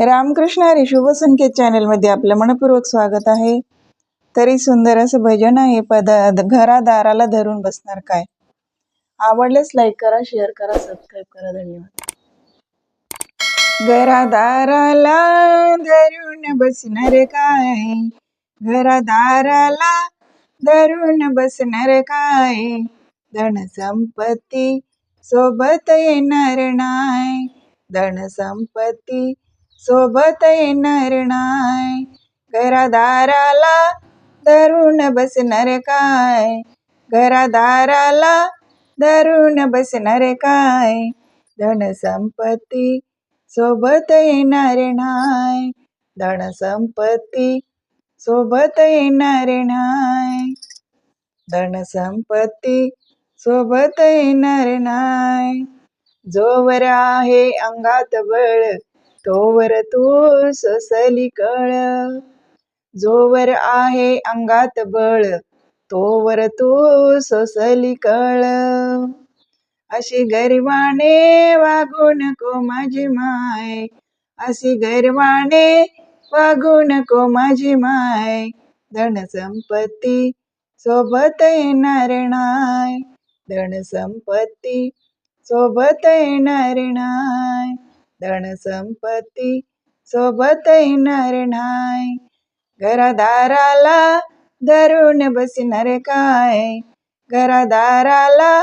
रामकृष्ण हरी शुभ संकेत चॅनलमध्ये आपलं मनपूर्वक स्वागत आहे. तरी सुंदर असं भजन आहे पद घरादाराला धरून बसणार काय? आवडल्यास लाईक करा शेअर करा सबस्क्राईब करा. धन्यवाद. घरादाराला धरून बसणार काय? घरादाराला धरून बसणार काय? धन संपत्ती सोबत येणार नाही. धन संपत्ती सोबत येणार नाय. घरादाराला धरून बसणार काय? घरादाराला धरून बसणार काय? धन संपत्ती सोबत येणार नाय. धन संपत्ती सोबत येणार नाय. धन संपत्ती सोबत येणार नाय. जोवर आहे अंगात बळ तोवर तू ससली कळ जोवर आहे अंगात बळ तोवर तू सोसली कळ अशी गरिबाने वागू नको माझी माय अशी गरिबाने वागू नको माझी माय. धन संपत्ती सोबत येणार नाय धन संपत्ती सोबत येणार नाय धन संपत्ती सोबत येणार नाय घरादाराला धरून बसणार काय? घरादाराला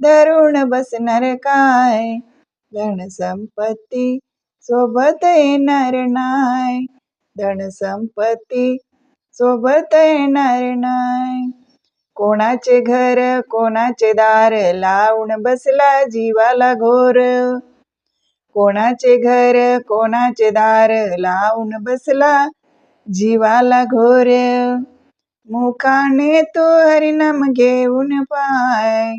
धरून बसणार काय? धन संपत्ती सोबत येणार नाय धन संपत्ती सोबत येणार नाय कोणाचे घर कोणाचे दार लावून बसला जीवाला घोर. कोणाचे घर कोणाचे दार लावून बसला जीवाला घोर. मुखाने तो हरिनाम घेऊन पाय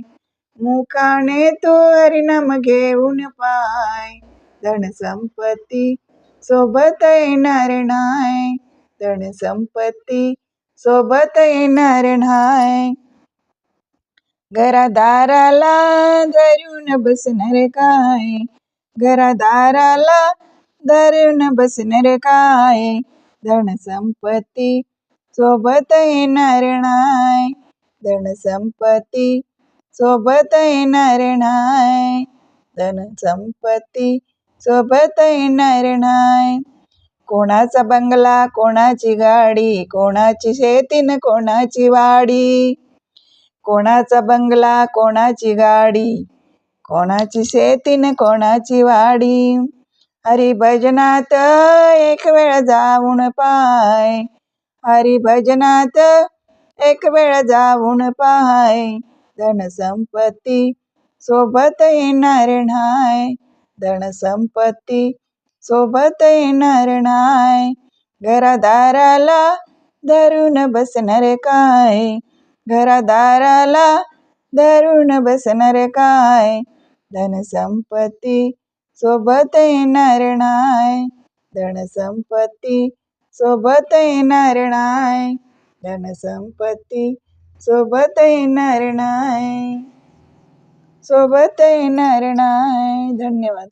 मुखाने तो हरिनाम घेऊन पाय. धन संपत्ती सोबत येणार नाय धन संपत्ती सोबत येणार नाय घरादाराला धरून बसणार काय? घरादाराला धरून बसणार काय? धन संपत्ती सोबत येणार नाय धन संपत्ती सोबत येणार नाय धन संपत्ती सोबत येणार नाय कोणाचा बंगला कोणाची गाडी कोणाची शेतीन कोणाची वाडी? कोणाचा बंगला कोणाची गाडी? कोणाची शेतीन कोणाची वाडी? हरिभजनात एक वेळ जाऊन पाय. हरिभजनात एक वेळ जाऊन पाय. धन संपत्ती सोबत येणार नाय धन संपत्ती सोबत येणार नाय घरादाराला धरून बसणार काय? घरादाराला धरून बसणार काय? धन संपत्ती सोबत येणार नाय. धन संपत्ती सोबत येणार नाय. धन संपत्ती सोबत येणार नाय. सोबत येणार नाय. धन्यवाद.